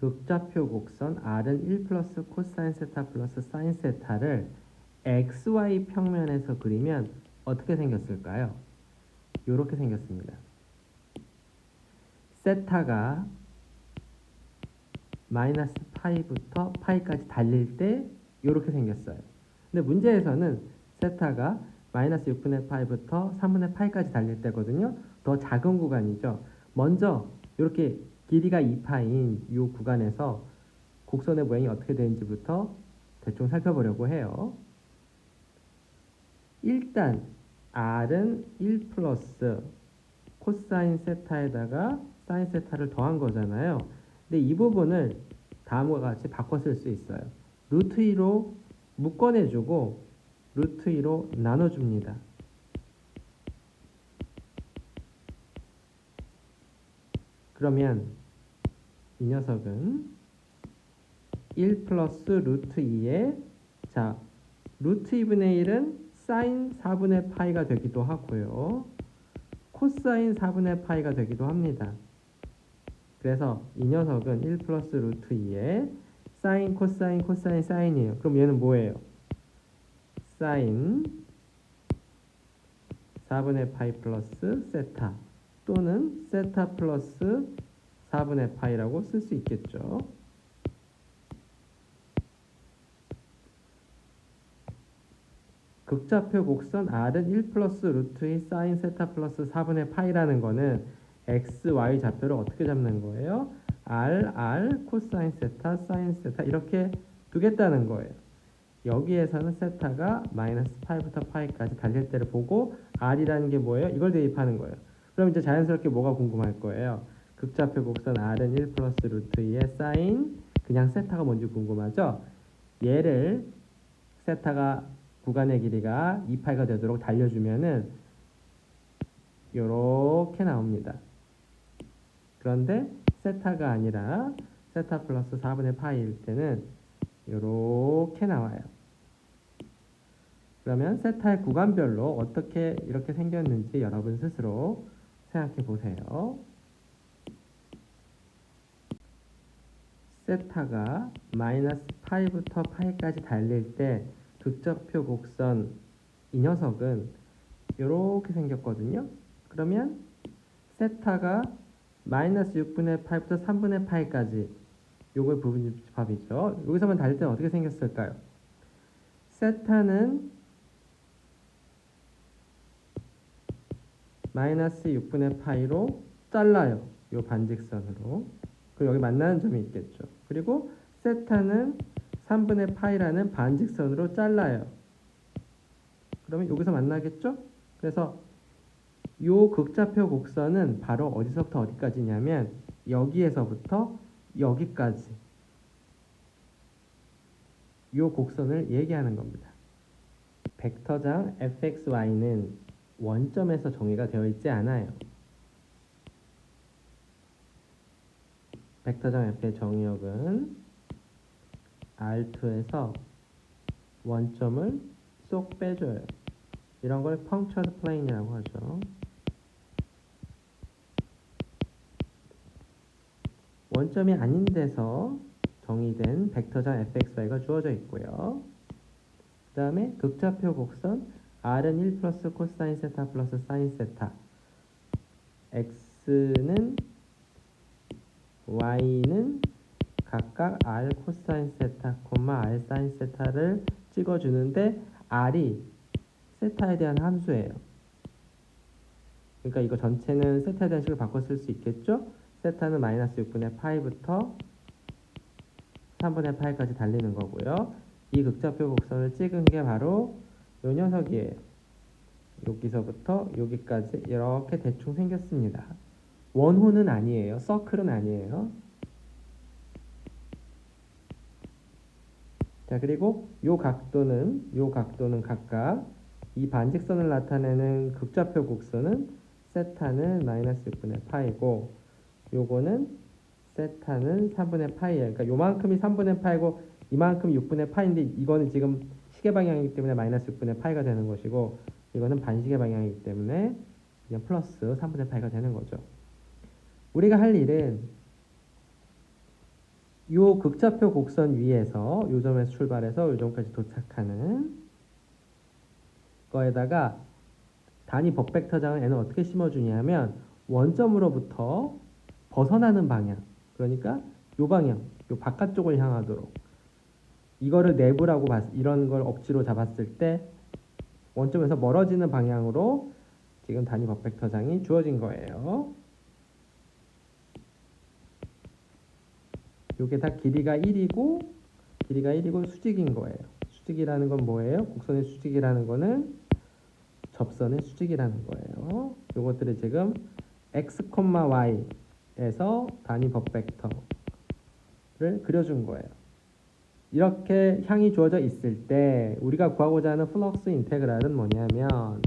극좌표 곡선 R은 1 플러스 코사인 세타 플러스 사인 세타를 XY 평면에서 그리면 어떻게 생겼을까요? 이렇게 생겼습니다. 세타가 마이너스 파이부터 파이까지 달릴 때 이렇게 생겼어요. 근데 문제에서는 세타가 마이너스 6분의 파이부터 3분의 파이까지 달릴 때거든요. 더 작은 구간이죠. 먼저 이렇게 길이가 2파인 이 구간에서 곡선의 모양이 어떻게 되는지부터 대충 살펴보려고 해요. 일단 R은 1 플러스 코사인 세타에다가 사인 세타를 더한 거잖아요. 근데 이 부분을 다음과 같이 바꿔 쓸 수 있어요. 루트 2로 묶어내주고 루트 2로 나눠줍니다. 그러면 이 녀석은 1 플러스 루트 2에 자 루트 2분의 1은 사인 4분의 파이가 되기도 하고요. 코사인 4분의 파이가 되기도 합니다. 그래서 이 녀석은 1 플러스 루트 2에 사인, 코사인, 코사인, 사인이에요. 그럼 얘는 뭐예요? 사인 4분의 파이 플러스 세타 또는 세타 플러스 4분의 파이라고 쓸 수 있겠죠. 극좌표 곡선 R은 1 플러스 루트 2 사인 세타 플러스 4분의 파이라는 거는 x, y 좌표를 어떻게 잡는 거예요? r, r, 코사인 세타, 사인 세타 이렇게 두겠다는 거예요. 여기에서는 세타가 마이너스 파이부터 파이까지 달릴 때를 보고 r이라는 게 뭐예요? 이걸 대입하는 거예요. 그럼 이제 자연스럽게 뭐가 궁금할 거예요? 극좌표 곡선 r은 1 플러스 루트 2의 사인 그냥 세타가 뭔지 궁금하죠? 얘를 세타가 구간의 길이가 2파이가 되도록 달려주면은 이렇게 나옵니다. 그런데 세타가 아니라 세타 플러스 4분의 파이일 때는 이렇게 나와요. 그러면 세타의 구간별로 어떻게 이렇게 생겼는지 여러분 스스로 생각해 보세요. 세타가 마이너스 파이부터 파이까지 달릴 때 극적표 곡선 이 녀석은 이렇게 생겼거든요. 그러면 세타가 마이너스 6분의 8부터 3분의 8까지 요걸 부분집합이죠. 여기서만 달릴 때는 어떻게 생겼을까요? 세타는 마이너스 6분의 파이로 잘라요. 요 반직선으로. 그리고 여기 만나는 점이 있겠죠. 그리고 세타는 3분의 파이라는 반직선으로 잘라요. 그러면 여기서 만나겠죠? 그래서 요 극좌표 곡선은 바로 어디서부터 어디까지냐면 여기에서부터 여기까지 요 곡선을 얘기하는 겁니다. 벡터장 fxy는 원점에서 정의가 되어 있지 않아요. 벡터장 f의 정의역은 R2에서 원점을 쏙 빼줘요. 이런 걸 펑처드 플레인이라고 하죠. 원점이 아닌 데서 정의된 벡터장 fxy가 주어져 있고요. 그 다음에 극좌표 곡선 r은 1 플러스 코사인 세타 플러스 사인 세타 x는 y는 각각 r 코사인 세타, r 사인 세타를 찍어주는데 r이 세타에 대한 함수예요. 그러니까 이거 전체는 세타에 대한 식을 바꿔 쓸 수 있겠죠? 세타는 마이너스 6분의 파이부터 3분의 파이까지 달리는 거고요. 이 극좌표 곡선을 찍은 게 바로 요 녀석이에요. 여기서부터 여기까지 이렇게 대충 생겼습니다. 원호는 아니에요. 서클은 아니에요. 자, 그리고 요 각도는 요 각도는 각각 이 반직선을 나타내는 극좌표 곡선은 세타는 마이너스 6분의 파이고 요거는 세타는 3분의 파이예요. 그러니까 요만큼이 3분의 파이고 이만큼 6분의 파인데 이거는 지금 시계 방향이기 때문에 마이너스 6분의 파이가 되는 것이고 이거는 반시계 방향이기 때문에 그냥 플러스 3분의 파이가 되는 거죠. 우리가 할 일은 요 극좌표 곡선 위에서 요 점에서 출발해서 요 점까지 도착하는 거에다가 단위 법벡터장을 얘는 어떻게 심어주냐면 원점으로부터 벗어나는 방향 그러니까 요 방향 요 바깥쪽을 향하도록 이거를 내부라고 봤 이런 걸 억지로 잡았을 때 원점에서 멀어지는 방향으로 지금 단위 법벡터장이 주어진 거예요. 요게 다 길이가 1이고 길이가 1이고 수직인 거예요. 수직이라는 건 뭐예요? 곡선의 수직이라는 거는 접선의 수직이라는 거예요. 요것들을 지금 x, y에서 단위 법 벡터를 그려준 거예요. 이렇게 향이 주어져 있을 때 우리가 구하고자 하는 플럭스 인테그랄은 뭐냐면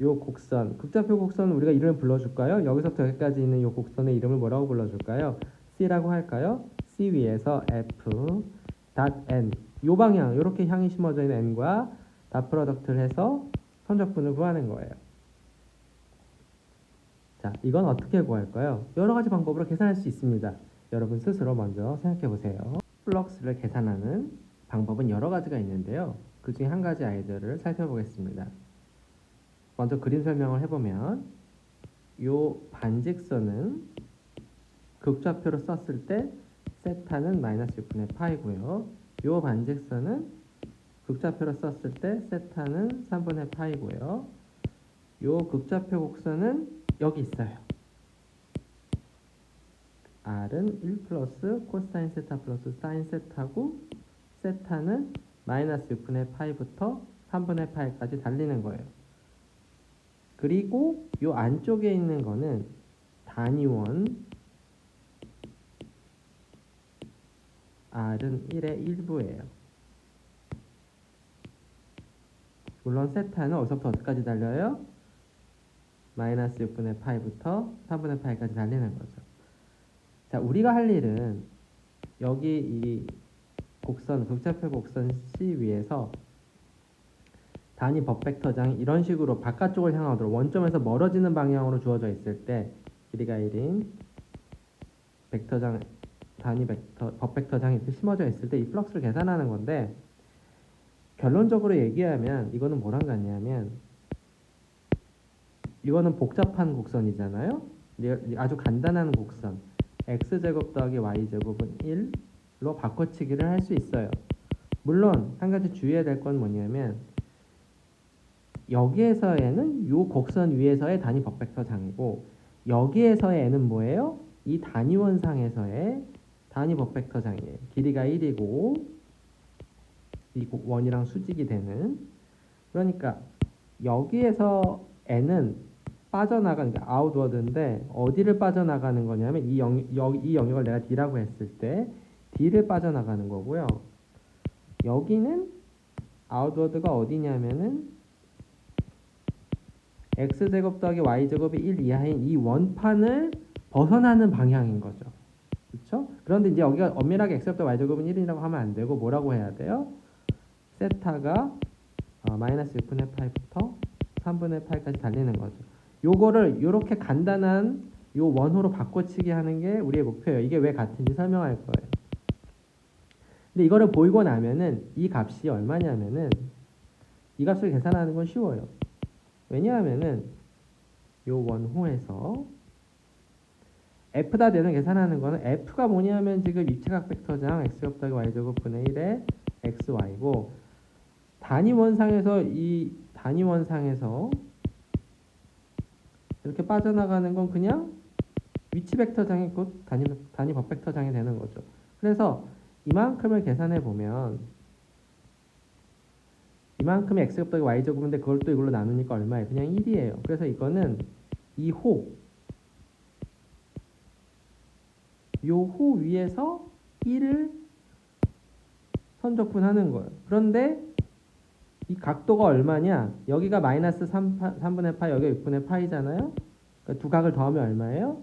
요 곡선, 극좌표 곡선 우리가 이름을 불러줄까요? 여기서부터 여기까지 있는 요 곡선의 이름을 뭐라고 불러줄까요? C라고 할까요? C 위에서 F 닷 N 요 방향 이렇게 향이 심어져 있는 N과 닷 프로덕트를 해서 선적분을 구하는 거예요. 자, 이건 어떻게 구할까요? 여러 가지 방법으로 계산할 수 있습니다. 여러분 스스로 먼저 생각해 보세요. 플럭스를 계산하는 방법은 여러 가지가 있는데요. 그 중에 한 가지 아이들을 살펴보겠습니다. 먼저 그림 설명을 해보면 요 반직선은 극좌표로 썼을 때 세타는 마이너스 6분의 파이고요. 요 반직선은 극좌표로 썼을 때 세타는 3분의 파이고요. 요 극좌표 곡선은 여기 있어요. R은 1 플러스 코사인 세타 플러스 사인 세타고 세타는 마이너스 6분의 파이부터 3분의 파이까지 달리는 거예요. 그리고 요 안쪽에 있는 거는 단위원 R은 1의 일부예요. 물론 세타는 어디서부터 어디까지 달려요? 마이너스 6분의 파이부터 3분의 파이까지 달리는 거죠. 자, 우리가 할 일은 여기 이 곡선, 극좌표 곡선 C 위에서 단위 법 벡터장이 이런 식으로 바깥쪽을 향하도록 원점에서 멀어지는 방향으로 주어져 있을 때 길이가 1인 벡터장 단위 벡터 법 벡터장이 이렇게 심어져 있을 때 이 플럭스를 계산하는 건데 결론적으로 얘기하면 이거는 뭐랑 같냐면 이거는 복잡한 곡선이잖아요. 아주 간단한 곡선 x제곱 더하기 y제곱은 1로 바꿔치기를 할 수 있어요. 물론 한 가지 주의해야 될 건 뭐냐면 여기에서의 요 곡선 위에서의 단위 법벡터 장이고 여기에서의 n은 뭐예요? 이 단위원상에서의 단위 법 벡터장이에요. 길이가 1이고 이 원이랑 수직이 되는 그러니까 여기에서 n은 빠져나가는 게 아웃워드인데 어디를 빠져나가는 거냐면 이, 영, 이 영역을 내가 d라고 했을 때 d를 빠져나가는 거고요. 여기는 아웃워드가 어디냐면은 x제곱 더하기 y제곱이 1 이하인 이 원판을 벗어나는 방향인 거죠. 그렇죠? 그런데 이제 여기가 엄밀하게 x제곱 더하기 y제곱은 1이라고 하면 안 되고 뭐라고 해야 돼요? 세타가 어, 마이너스 6분의 파이부터 3분의 파이까지 달리는 거죠. 요거를 이렇게 간단한 요 원호로 바꿔치기 하는 게 우리의 목표예요. 이게 왜 같은지 설명할 거예요. 근데 이거를 보이고 나면은 이 값이 얼마냐면은 이 값을 계산하는 건 쉬워요. 왜냐하면은 요 원호에서 f다 되는 계산하는 거는 f가 뭐냐면 지금 입체각 벡터장 x곱 더하기 y제곱 분의 1의 xy고 단위 원상에서 이 단위 원상에서 이렇게 빠져나가는 건 그냥 위치 벡터장이 곧 단위, 단위 법 벡터장이 되는 거죠. 그래서 이만큼을 계산해 보면 이만큼의 x제곱 더하기 y제곱인데 그걸 또 이걸로 나누니까 얼마예요? 그냥 1이에요. 그래서 이거는 이 호, 요호 위에서 1을 선적분하는 거예요. 그런데 이 각도가 얼마냐? 여기가 마이너스 3, 3분의 파이, 여기가 6분의 파이잖아요. 그러니까 두 각을 더하면 얼마예요?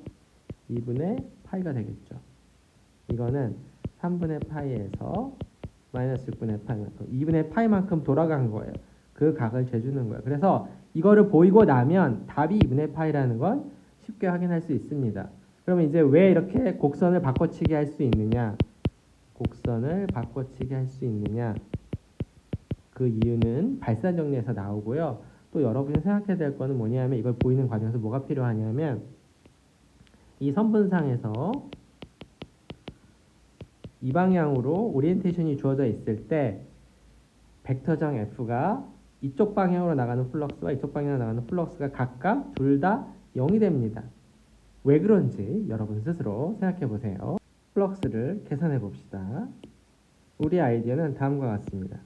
2분의 파이가 되겠죠. 이거는 3분의 파이에서 마이너스 6분의 파이만큼 2분의 파이만큼 돌아간 거예요. 그 각을 재주는 거예요. 그래서 이거를 보이고 나면 답이 2분의 파이라는 건 쉽게 확인할 수 있습니다. 그러면 이제 왜 이렇게 곡선을 바꿔치기 할 수 있느냐? 곡선을 바꿔치기 할 수 있느냐? 그 이유는 발산 정리에서 나오고요. 또 여러분이 생각해야 될 거는 뭐냐면 이걸 보이는 과정에서 뭐가 필요하냐면 이 선분상에서 이 방향으로 오리엔테이션이 주어져 있을 때 벡터정 F가 이쪽 방향으로 나가는 플럭스와 이쪽 방향으로 나가는 플럭스가 각각 둘 다 0이 됩니다. 왜 그런지 여러분 스스로 생각해 보세요. 플럭스를 계산해 봅시다. 우리 아이디어는 다음과 같습니다.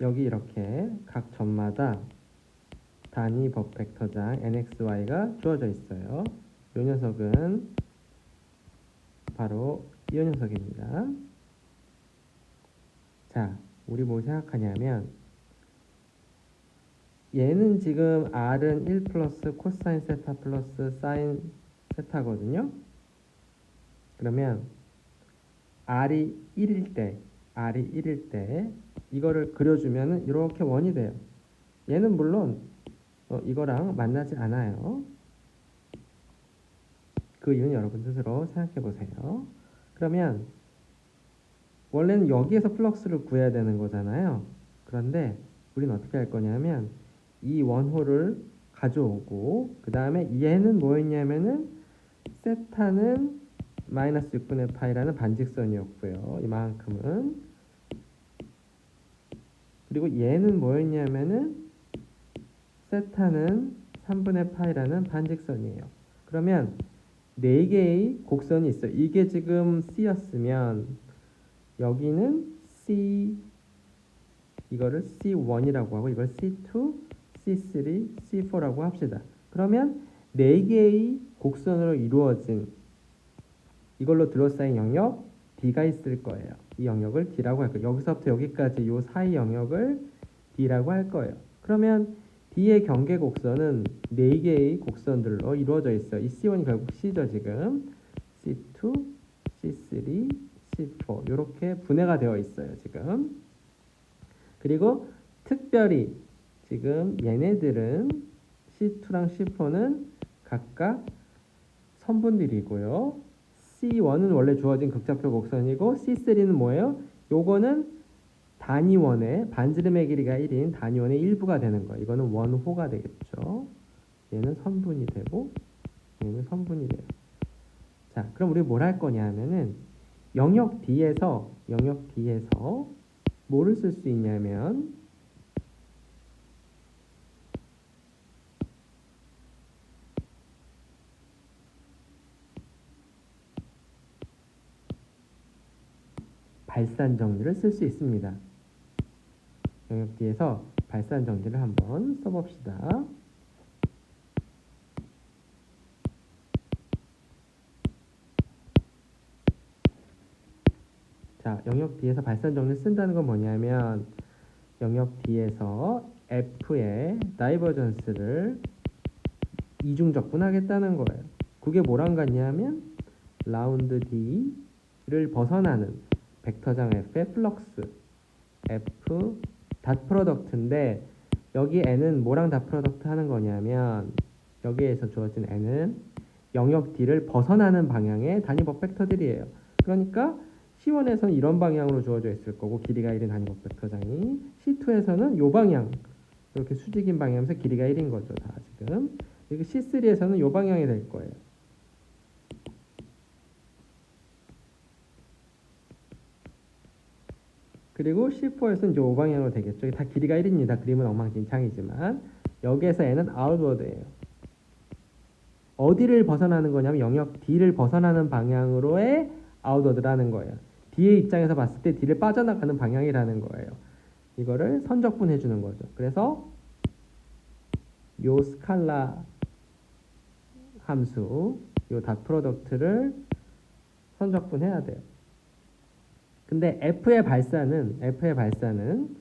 여기 이렇게 각 점마다 단위 법 벡터장 nxy가 주어져 있어요. 이 녀석은 바로 이 녀석입니다. 자, 우리 뭐 생각하냐면 얘는 지금 r은 1 플러스 코사인 세타 플러스 사인 세타거든요. 그러면 r이 1일 때, r이 1일 때 이거를 그려주면은 이렇게 원이 돼요. 얘는 물론 어, 이거랑 만나지 않아요. 그 이유는 여러분 스스로 생각해 보세요. 그러면 원래는 여기에서 플럭스를 구해야 되는 거잖아요. 그런데 우리는 어떻게 할 거냐면 이 원호를 가져오고 그 다음에 얘는 뭐였냐면은 세타는 마이너스 6분의 파이라는 반직선이었고요. 이만큼은 그리고 얘는 뭐였냐면은 세타는 3분의 파이라는 반직선이에요. 그러면 네 개의 곡선이 있어요. 이게 지금 C였으면 여기는 C 이거를 C1이라고 하고 이걸 C2, C3, C4라고 합시다. 그러면 네 개의 곡선으로 이루어진 이걸로 둘러싸인 영역 D가 있을 거예요. 이 영역을 D라고 할 거예요. 여기서부터 여기까지 이 사이 영역을 D라고 할 거예요. 그러면 D의 경계 곡선은 네 개의 곡선들로 이루어져 있어요. 이 C1이 결국 C죠 지금. C2, C3, C4 이렇게 분해가 되어 있어요 지금. 그리고 특별히 지금 얘네들은 C2랑 C4는 각각 선분들이고요. C1은 원래 주어진 극좌표 곡선이고 C3는 뭐예요? 요거는 단위원의 반지름의 길이가 1인 단위원의 일부가 되는 거예요. 이거는 원호가 되겠죠. 얘는 선분이 되고 얘는 선분이 돼요. 자, 그럼 우리 뭘 할 거냐 하면은 영역 D에서 영역 D에서 뭐를 쓸 수 있냐면 발산 정리를 쓸 수 있습니다. 영역 D에서 발산 정리를 한번 써봅시다. 자, 영역 D에서 발산 정리를 쓴다는 건 뭐냐면 영역 D에서 F의 다이버전스를 이중적분하겠다는 거예요. 그게 뭐랑 같냐면 라운드 D를 벗어나는 벡터장 F의 플럭스 F 닷 프로덕트인데 여기 N은 뭐랑 닷 프로덕트 하는 거냐면 여기에서 주어진 N은 영역 D를 벗어나는 방향의 단위법 벡터들이에요. 그러니까 C1에서는 이런 방향으로 주어져 있을 거고 길이가 1인 단위법 벡터장이 C2에서는 요 방향 이렇게 수직인 방향이면서 길이가 1인 거죠 다 지금 그리고 C3에서는 요 방향이 될 거예요 그리고 C4에서는 이제 5방향으로 되겠죠 다 길이가 1입니다 그림은 엉망진창이지만 여기에서 N은 아웃워드예요 어디를 벗어나는 거냐면 영역 D를 벗어나는 방향으로의 아웃워드라는 거예요 D의 입장에서 봤을 때 D를 빠져나가는 방향이라는 거예요. 이거를 선적분 해주는 거죠. 그래서 요 스칼라 함수, 요 닷 프로덕트를 선적분 해야 돼요. 근데 F의 발사는 F의 발사는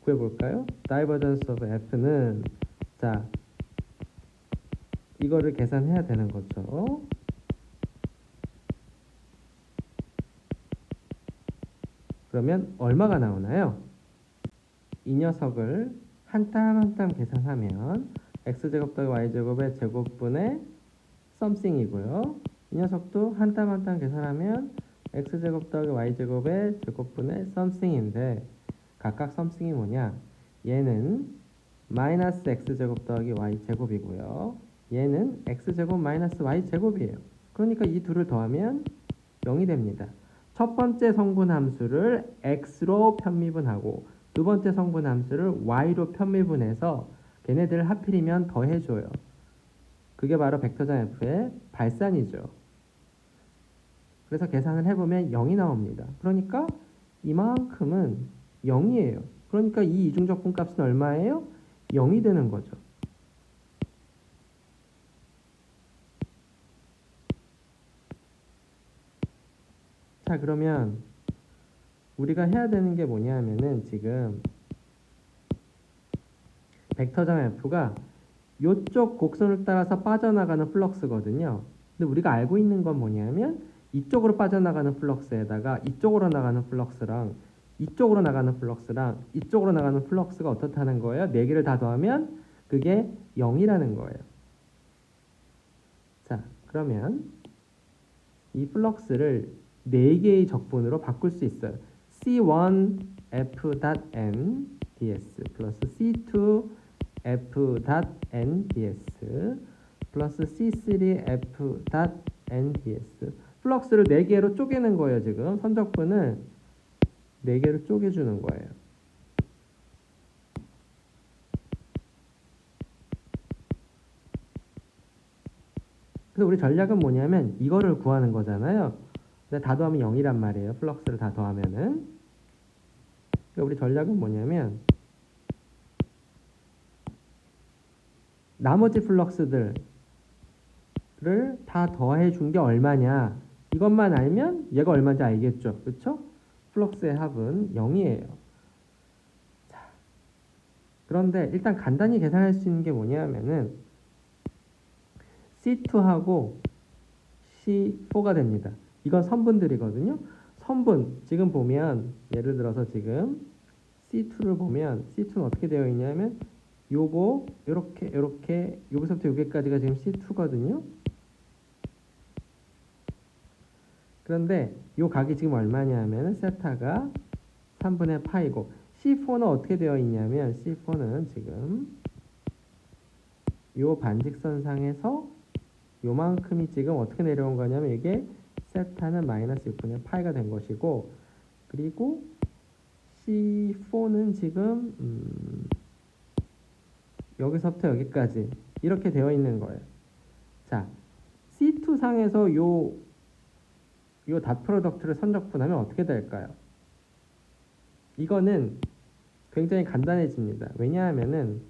구해볼까요? Divergence of F는 자 이거를 계산해야 되는 거죠. 그러면 얼마가 나오나요? 이 녀석을 한 땀 한 땀 계산하면 x제곱 더하기 y제곱의 제곱분의 something이고요. 이 녀석도 한 땀 한 땀 계산하면 x제곱 더하기 y제곱의 제곱분의 something인데 각각 something이 뭐냐? 얘는 마이너스 x제곱 더하기 y제곱이고요. 얘는 x제곱 마이너스 y제곱이에요. 그러니까 이 둘을 더하면 0이 됩니다. 첫 번째 성분 함수를 x로 편미분하고 두 번째 성분 함수를 y로 편미분해서 걔네들 을 하필이면 더해줘요. 그게 바로 벡터장 f의 발산이죠. 그래서 계산을 해보면 0이 나옵니다. 그러니까 이만큼은 0이에요. 그러니까 이 이중적분 값은 얼마예요? 0이 되는 거죠. 자 그러면 우리가 해야 되는 게 뭐냐면은 지금 벡터장 F가 이쪽 곡선을 따라서 빠져나가는 플럭스거든요. 근데 우리가 알고 있는 건 뭐냐면 이쪽으로 빠져나가는 플럭스에다가 이쪽으로 나가는 플럭스랑 이쪽으로 나가는 플럭스랑 이쪽으로 나가는 플럭스가 어떻다는 거예요? 네 개를 다 더하면 그게 0이라는 거예요. 자, 그러면 이 플럭스를 네 개의 적분으로 바꿀 수 있어요. C1 F.N ds 플러스 C2 F.N ds 플러스 C3 F.N ds 플럭스를 네 개로 쪼개는 거예요. 지금 선적분을 네 개로 쪼개주는 거예요. 그래서 우리 전략은 뭐냐면 이거를 구하는 거잖아요. 근데 다 더하면 0이란 말이에요. 플럭스를 다 더하면은. 그러니까 우리 전략은 뭐냐면 나머지 플럭스들을 다 더해 준 게 얼마냐. 이것만 알면 얘가 얼마인지 알겠죠. 그렇죠? 플럭스의 합은 0이에요. 자, 그런데 일단 간단히 계산할 수 있는 게 뭐냐면은 C2하고 C4가 됩니다. 이건 선분들이거든요. 선분 지금 보면 예를 들어서 지금 C2를 보면 C2는 어떻게 되어 있냐면 요거 요렇게 요렇게 여기서부터 여기까지가 지금 C2거든요. 그런데 요 각이 지금 얼마냐면 세타가 3분의 파이고 C4는 어떻게 되어 있냐면 C4는 지금 요 반직선상에서 요만큼이 지금 어떻게 내려온 거냐면 이게 세타는 마이너스 6분의 파이가 된 것이고 그리고 C4는 지금 음 여기서부터 여기까지 이렇게 되어 있는 거예요. 자, C2 상에서 요 요닷 프로덕트를 선적분하면 어떻게 될까요? 이거는 굉장히 간단해집니다. 왜냐하면은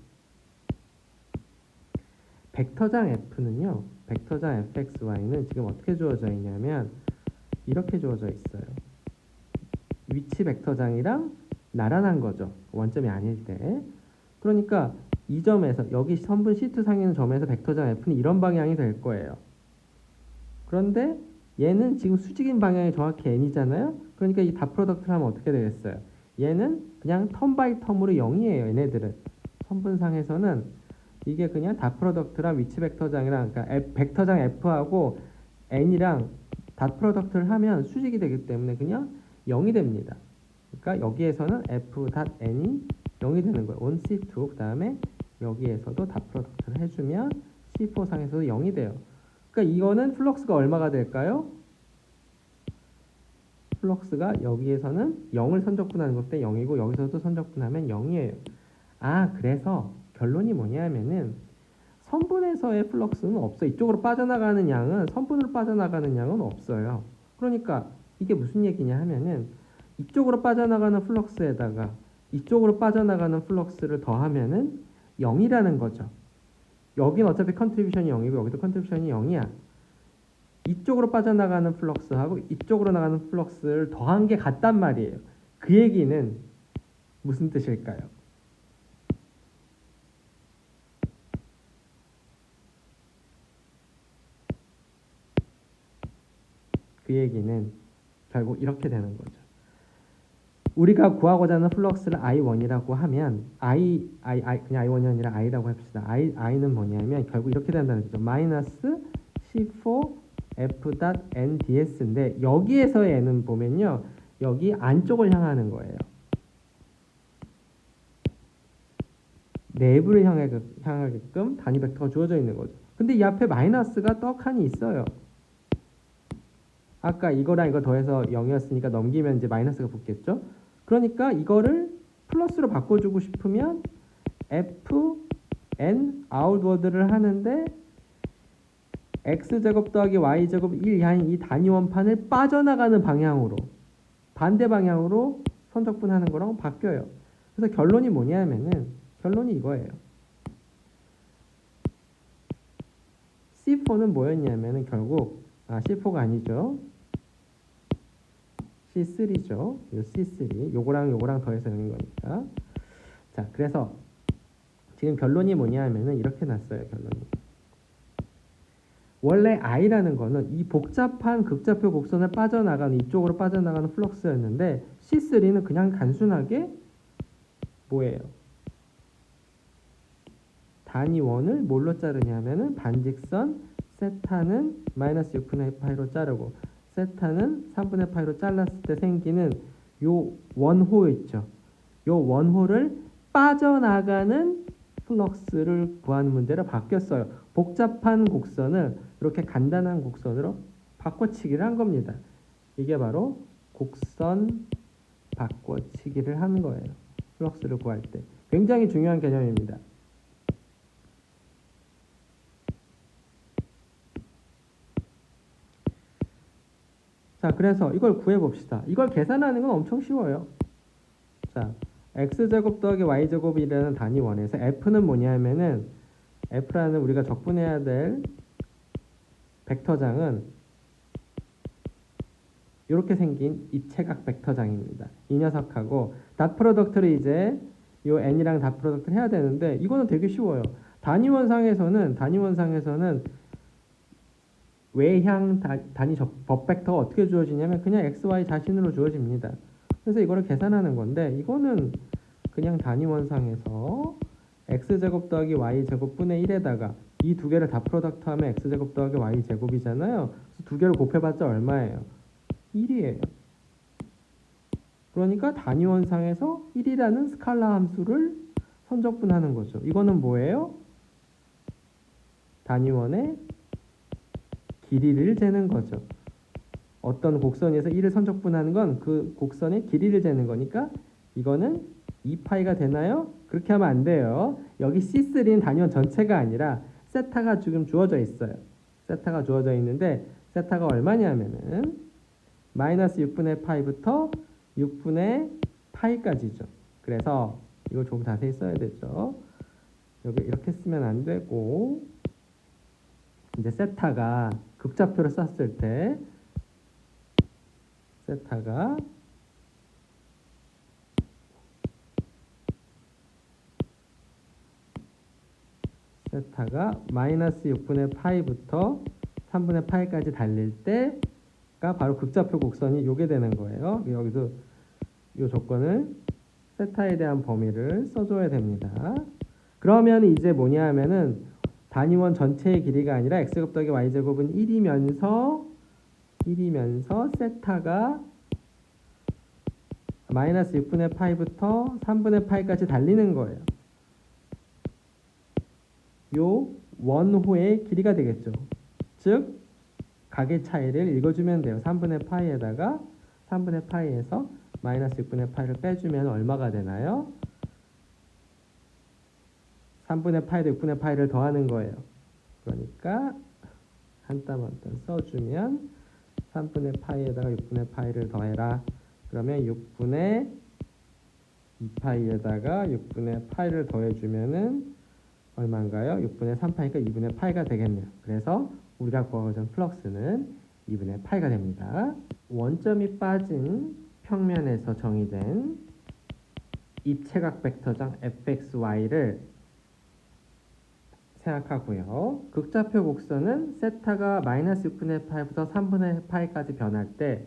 벡터장 F는요. 벡터장 fxy는 지금 어떻게 주어져 있냐면 이렇게 주어져 있어요. 위치 벡터장이랑 나란한 거죠. 원점이 아닐 때. 그러니까 이 점에서 여기 선분 C2 상에 있는 점에서 벡터장 F는 이런 방향이 될 거예요. 그런데 얘는 지금 수직인 방향이 정확히 n이잖아요. 그러니까 이 다 프로덕트를 하면 어떻게 되겠어요? 얘는 그냥 텀 바이 텀으로 0이에요. 얘네들은 선분상에서는 이게 그냥 다 프로덕트랑 위치 벡터장이랑 그러니까 F, 벡터장 F하고 n이랑 닷 프로덕트를 하면 수직이 되기 때문에 그냥 0이 됩니다. 그러니까 여기에서는 f 닷 n이 0이 되는 거예요. on C2 그 다음에 여기에서도 닷 프로덕트를 해주면 C4 상에서도 0이 돼요. 그러니까 이거는 플럭스가 얼마가 될까요? 플럭스가 여기에서는 0을 선적분하는 것 때 0이고 여기서도 선적분하면 0이에요. 아 그래서 결론이 뭐냐면은 선분에서의 플럭스는 없어. 이쪽으로 빠져나가는 양은 선분으로 빠져나가는 양은 없어요. 그러니까 이게 무슨 얘기냐 하면은 이쪽으로 빠져나가는 플럭스에다가 이쪽으로 빠져나가는 플럭스를 더하면은 0이라는 거죠. 여긴 어차피 컨트리뷰션이 0이고 여기도 컨트리뷰션이 0이야. 이쪽으로 빠져나가는 플럭스하고 이쪽으로 나가는 플럭스를 더한 게 같단 말이에요. 그 얘기는 무슨 뜻일까요? 그 얘기는 결국 이렇게 되는 거죠. 우리가 구하고자 하는 플럭스를 I1이라고 하면 I, I, I 그냥 I1이 아니라 I라고 합시다. I, I는 뭐냐면 결국 이렇게 된다는 거죠. 마이너스 C4 F 닷 NDS인데 여기에서의 N은 보면요. 여기 안쪽을 향하는 거예요. 내부를 향해, 향하게끔 단위 벡터가 주어져 있는 거죠. 근데 이 앞에 마이너스가 떡하니 있어요. 아까 이거랑 이거 더해서 0이었으니까 넘기면 이제 마이너스가 붙겠죠. 그러니까 이거를 플러스로 바꿔주고 싶으면 f n 아웃워드를 하는데 x 제곱 더하기 y 제곱 1이 아닌 이 단위 원판을 빠져나가는 방향으로 반대 방향으로 선적분하는 거랑 바뀌어요. 그래서 결론이 뭐냐면은 결론이 이거예요. C4는 뭐였냐면은 결국 아 C4가 아니죠. C3죠. 요 C3 요거랑 요거랑 더해서 0인 거니까. 자, 그래서 지금 결론이 뭐냐면은 이렇게 났어요. 결론이. 원래 I라는 거는 이 복잡한 극좌표 곡선을 빠져나가는 이쪽으로 빠져나가는 플럭스였는데 C3는 그냥 단순하게 뭐예요? 단위 원을 뭘로 자르냐면은 반직선 세타는 마이너스 6분의 파이로 자르고 세타는 3분의 파이로 잘랐을 때 생기는 요 원호 있죠. 요 원호를 빠져나가는 플럭스를 구하는 문제로 바뀌었어요. 복잡한 곡선을 이렇게 간단한 곡선으로 바꿔치기를 한 겁니다. 이게 바로 곡선 바꿔치기를 한 거예요. 플럭스를 구할 때. 굉장히 중요한 개념입니다. 자, 그래서 이걸 구해 봅시다. 이걸 계산하는 건 엄청 쉬워요. 자, x제곱 더하기 y제곱이라는 단위 원에서 f는 뭐냐면은 f라는 우리가 적분해야 될 벡터장은 이렇게 생긴 입체각 벡터장입니다. 이 녀석하고 닷 프로덕트를 이제 요 n이랑 닷 프로덕트를 해야 되는데 이거는 되게 쉬워요. 단위원상에서는 단위원상에서는 외향 다, 단위 적, 법 벡터가 어떻게 주어지냐면 그냥 x, y 자신으로 주어집니다. 그래서 이거를 계산하는 건데 이거는 그냥 단위 원상에서 x제곱 더하기 y제곱 분의 1에다가 이 두 개를 다 프로덕트 하면 x제곱 더하기 y제곱이잖아요. 그래서 두 개를 곱해봤자 얼마예요? 1이에요. 그러니까 단위 원상에서 1이라는 스칼라 함수를 선적분하는 거죠. 이거는 뭐예요? 단위원의 길이를 재는 거죠. 어떤 곡선에서 1을 선적분하는 건 그 곡선의 길이를 재는 거니까 이거는 2파이가 되나요? 그렇게 하면 안 돼요. 여기 C3는 단위원 전체가 아니라 세타가 지금 주어져 있어요. 세타가 주어져 있는데 세타가 얼마냐면은 마이너스 6분의 파이부터 6분의 파이까지죠. 그래서 이거 좀 자세히 써야 되죠. 여기 이렇게 쓰면 안 되고 이제 세타가 극좌표를 썼을 때 세타가 세타가 마이너스 6분의 파이부터 3분의 파이까지 달릴 때가 바로 극좌표 곡선이 요게 되는 거예요. 여기서 이 조건을 세타에 대한 범위를 써줘야 됩니다. 그러면 이제 뭐냐 하면은 단위원 전체의 길이가 아니라 x제곱 더하기 y제곱은 1이면서 1이면서 세타가 마이너스 6분의 파이부터 3분의 파이까지 달리는 거예요. 요 원호의 길이가 되겠죠. 즉 각의 차이를 읽어주면 돼요. 3분의 파이에다가 3분의 파이에서 마이너스 6분의 파이를 빼주면 얼마가 되나요? 3분의 파이도 6분의 파이를 더하는 거예요. 그러니까 한 땀 한 땀 써주면 3분의 파이에다가 6분의 파이를 더해라. 그러면 6분의 2파이에다가 6분의 파이를 더해주면은 얼마인가요? 6분의 3파이가 2분의 파이가 되겠네요. 그래서 우리가 구하고자 플럭스는 2분의 파이가 됩니다. 원점이 빠진 평면에서 정의된 입체각 벡터장 fxy를 생각하고요. 극좌표 곡선은 세타가 마이너스 6분의 파이부터 3분의 파이까지 변할 때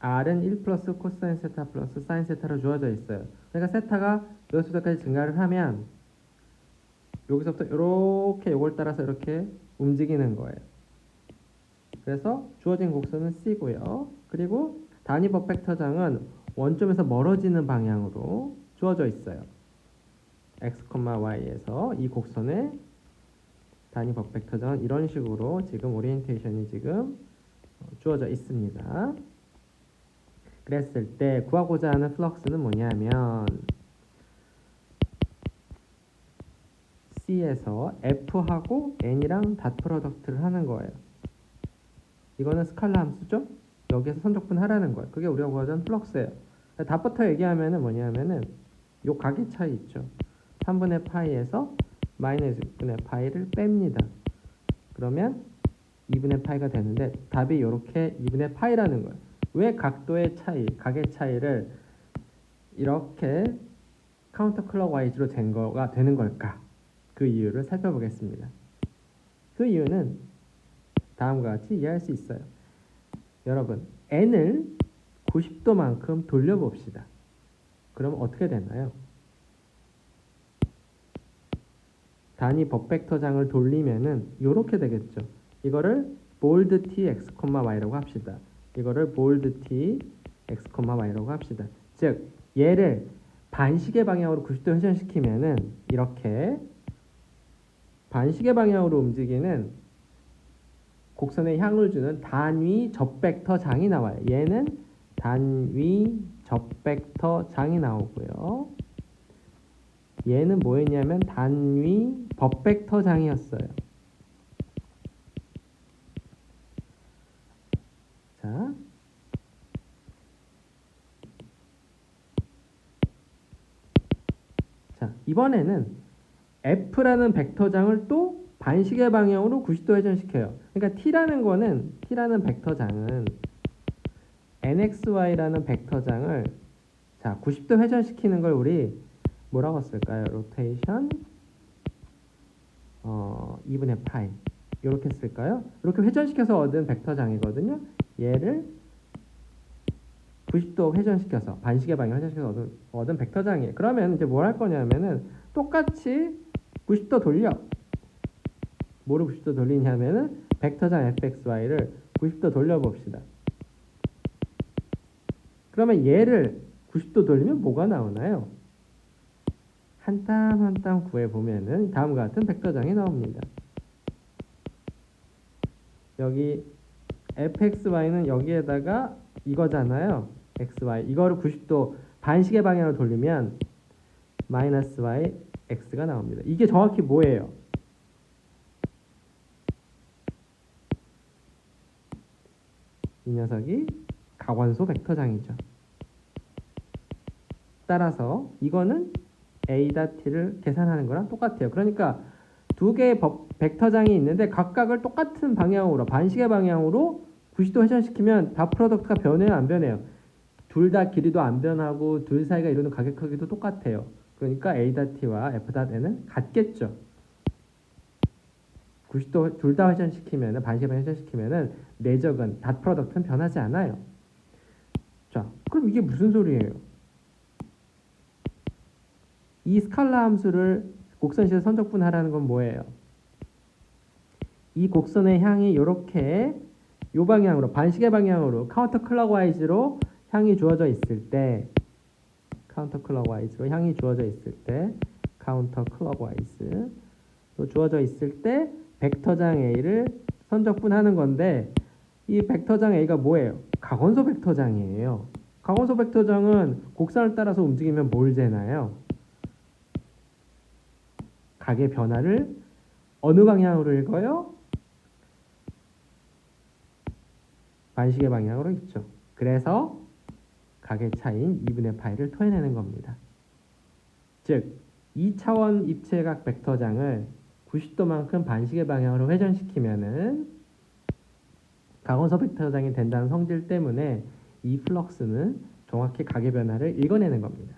r은 1 플러스 코사인 세타 플러스 사인 세타로 주어져 있어요. 그러니까 세타가 여기서부터까지 증가를 하면 여기서부터 이렇게 요걸 따라서 이렇게 움직이는 거예요. 그래서 주어진 곡선은 C고요. 그리고 단위 버펙터장은 원점에서 멀어지는 방향으로 주어져 있어요. X, y에서 이 곡선의 단위 버펙터장은 이런 식으로 지금 오리엔테이션이 지금 어, 주어져 있습니다. 그랬을 때 구하고자 하는 플럭스는 뭐냐면 C에서 F하고 N이랑 닷 프로덕트를 하는 거예요. 이거는 스칼라 함수죠? 여기에서 선적분 하라는 거예요. 그게 우리가 구하자는 플럭스예요. 닷부터 얘기하면은 뭐냐면은 요 각의 차이 있죠. 3분의 파이에서 마이너스 6분의 파이를 뺍니다. 그러면 2분의 파이가 되는데 답이 이렇게 2분의 파이라는 거예요. 왜 각도의 차이, 각의 차이를 이렇게 카운터 클럭와이즈로 잰 거가 되는 걸까? 그 이유를 살펴보겠습니다. 그 이유는 다음과 같이 이해할 수 있어요. 여러분, n을 90도만큼 돌려봅시다. 그럼 어떻게 되나요? 단위 법벡터장을 돌리면은 이렇게 되겠죠. 이거를 볼드 t x, y라고 합시다. 이거를 볼드 t x, y라고 합시다. 즉 얘를 반시계 방향으로 90도 회전시키면은 이렇게 반시계 방향으로 움직이는 곡선에 향을 주는 단위 접벡터 장이 나와요. 얘는 단위 접벡터 장이 나오고요. 얘는 뭐였냐면 단위 법벡터 장이었어요. 자, 자 이번에는 F라는 벡터장을 또 반시계 방향으로 90도 회전시켜요. 그러니까 T라는 거는 T라는 벡터장은 NXY라는 벡터장을 자 90도 회전시키는 걸 우리 뭐라고 쓸까요? 로테이션 어 2분의 파이 이렇게 쓸까요? 이렇게 회전시켜서 얻은 벡터장이거든요. 얘를 90도 회전시켜서 반시계 방향 회전시켜서 얻은, 얻은 벡터장이에요. 그러면 이제 뭘 할 거냐면은 똑같이 90도 돌려. 뭐를 90도 돌리냐면은 벡터장 fxy를 90도 돌려봅시다. 그러면 얘를 90도 돌리면 뭐가 나오나요? 한 땀 한 땀 구해 보면은 다음과 같은 벡터장이 나옵니다. 여기 fxy는 여기에다가 이거잖아요. xy 이거를 90도 반시계 방향으로 돌리면 마이너스 y x가 나옵니다. 이게 정확히 뭐예요? 이 녀석이 가관소 벡터장이죠. 따라서 이거는 a-t를 계산하는 거랑 똑같아요. 그러니까 두 개의 법, 벡터장이 있는데 각각을 똑같은 방향으로 반시계 방향으로 90도 회전시키면 다 프로덕트가 변해요, 안 변해요? 둘 다 길이도 안 변하고 둘 사이가 이루는 가격 크기도 똑같아요. 그러니까 a-t와 f-n은 같겠죠. 90도 둘 다 회전시키면은 반시계 방향 회전시키면은 내적은 닷 프로덕트는 변하지 않아요. 자, 그럼 이게 무슨 소리예요? 이 스칼라 함수를 곡선식에서 선적분하라는 건 뭐예요? 이 곡선의 향이 이렇게 요 방향으로 반시계 방향으로 카운터 클럭와이즈로 향이 주어져 있을 때 카운터 클럭와이즈로 향이 주어져 있을 때 카운터 클럭와이즈 또 주어져 있을 때 벡터장 A를 선적분하는 건데 이 벡터장 A가 뭐예요? 가건소 벡터장이에요. 가건소 벡터장은 곡선을 따라서 움직이면 뭘 재나요? 각의 변화를 어느 방향으로 읽어요? 반시계 방향으로 읽죠. 그래서 각의 차인 2분의 파이를 토해내는 겁니다. 즉 2차원 입체각 벡터장을 90도만큼 반시계 방향으로 회전시키면은 강원서 벡터장이 된다는 성질 때문에 이 플럭스는 정확히 각의 변화를 읽어내는 겁니다.